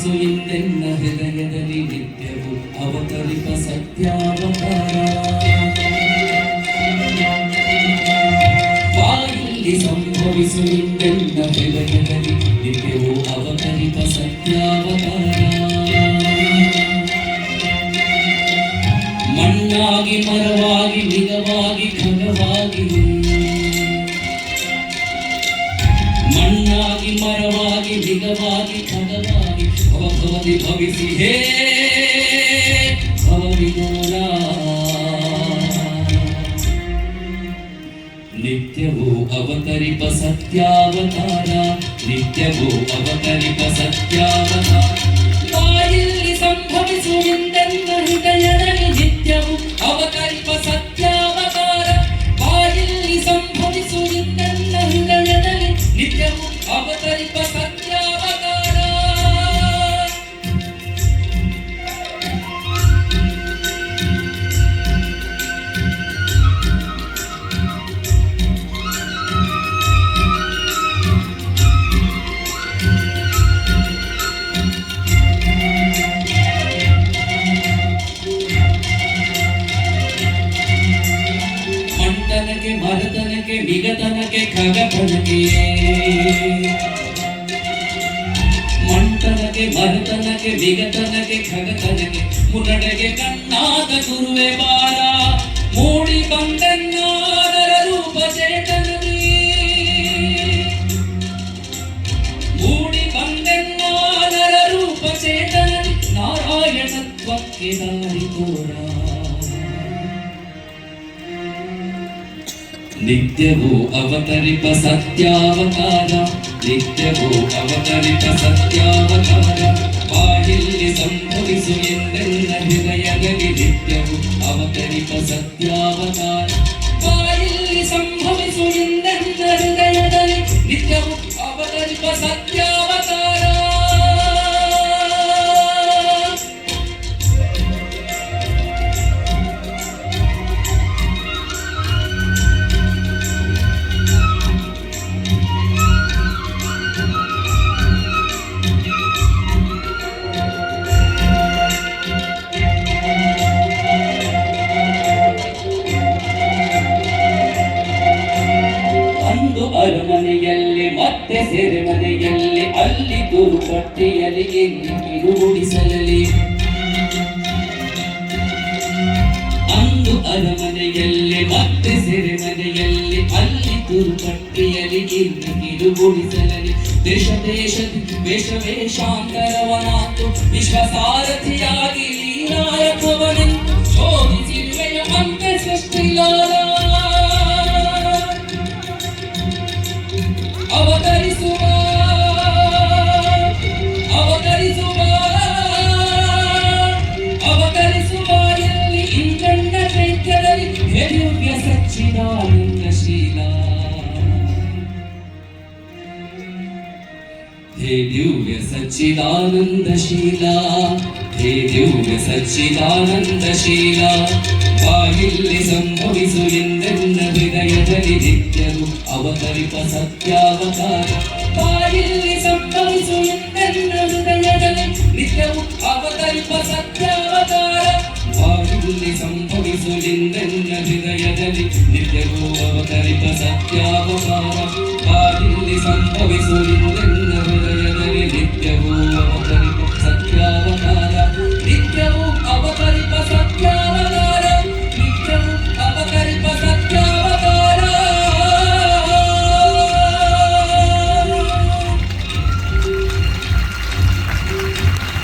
ಧ್ವನಿಸು ಎಂದೆನ್ನ ಹೃದಯದಲ್ಲಿ ನಿತ್ಯವು ಅವತರಿಪ ಸತ್ಯಾವತಾರ. ಬಾಯಲ್ಲಿ ಸಂಭವಿಸು ಎಂದೆನ್ನ ಹೃದಯದಲ್ಲಿ ನಿತ್ಯವು ಅವತರಿಪ ಸತ್ಯಾವತಾರ. ಮಣ್ಣಾಗಿ ಮರವಾಗಿ ನಿಗವಾಗಿ ಖಗವಾಗಿ ಮಣ್ಣಾಗಿ ಮರವಾಗಿ ನಿಗವಾಗಿ ಖಗವಾಗಿ ಭವಭವತಿ ಭವಿಸಿ ಹೇ ಭವವಿದೂರ ನಿತ್ಯವೂ ಅವತರಿಪ ಸತ್ಯಾವತಾರ ನಿತ್ಯವೂ ಅವತರಿಪ ಸತ್ಯಾವತಾರ ಬಾಯಲ್ಲಿ ಸಂಭವಿಸುವಿಂದೆಲ್ಲ ಹೃದಯದಲ್ಲಿ ನಿತ್ಯವೂ ಅವತರಿಪ ಸತ್ಯಾವತಾರ ಮರತನಕ್ಕೆ ನಿಗತನಕ್ಕೆ ಖಗತನಕ್ಕೆ. ಮಂಟನಕ್ಕೆ ಮರತನಕ್ಕೆ ಬಿಗತನಕ್ಕೆ, ಖಗತನಕ್ಕೆ. ಮುನ್ನಡೆಗೆ ಕಣ್ಣಾದ ಗುರುವೆ ಬಾರ ಮೂಡಿ ಬಂದನ್ನಾದರ ರೂಪ ಚೇತನದಿ ಮೂಡಿ ಬಂದನ್ನಾದರ ರೂಪ ಚೇತನದಿ ನಾರಾಯಣತ್ವಕ್ಕೆ ದಾರಿ ತೋರ. നിത്യവോ അവതരിപ്പ സത്യാവതാര നിത്യവോ അവതരിപ്പ സത്യാവതാര. ബാഹില്യ സംഭവിച്ചു എന്തെന്ന ഹൃദയഗതി നിത്യവോ അവതരിപ്പ സത്യാവതാര. ബാഹില്യ സംഭവിച്ചു എന്തെന്ന ഹൃദയഗതി നിത്യവും അവതരിപ്പ സത്യ ಅಂದು ಅರಮನೆಯಲ್ಲಿ, ಮತ್ತೆ ಸೆರೆಮನೆಯಲ್ಲಿ, ಅಲ್ಲಿ ಗುರುಪಟ್ಟಿಯಲ್ಲಿ ಎಲ್ಲಿ ಕಿರುಗುಡಿಸಲಿ ಅಂದು ಅರಮನೆಯಲ್ಲಿ, ಮತ್ತೆ ಸೆರೆಮನೆಯಲ್ಲಿ, ಅಲ್ಲಿ ಗುರುಪಟ್ಟಿಯಲ್ಲಿ ಎಲ್ಲಿ ಕಿರುಗುಡಿಸಲಿ ದೇಶ ದೇಶ, ವೇಷ, ವೇಷಾಂತರವನಾತು, ವಿಶ್ವಸಾರಥಿಯಾಗಿ ಲೀನಾಯಕವನೆಂದು ಶೋಧಿಸಿರುವೆಯ हे दिव्य सच्चिदानन्दशीला हे दिव्य सच्चिदानन्दशीला ಬಾಗಿಲ್ಲಿ ಸಂಭವಿಸು ಎಂದೆನ್ನ ಹೃದಯದಲ್ಲಿ ನಿತ್ಯರು ಅವತರಿಪ ಸತ್ಯಾವತಾರ ಬಾಗಿಲ್ಲಿ ಸಂಭವಿಸು ಎಂದೆನ್ನ ಹೃದಯದಲ್ಲಿ ನಿತ್ಯವು ಅವತರಿಪ ಸತ್ಯಾವತಾರ ಬಾಗಿಲ್ಲಿ ಸಂಭವಿಸು ಎಂದೆನ್ನ ಹೃದಯದಲ್ಲಿ ನಿತ್ಯವೂ ಅವತರಿಪ ಸತ್ಯಾವತಾರ ಬಾಗಿಲ್ಲಿ ಸಂಭವಿಸು ಎಂದೆನ್ನ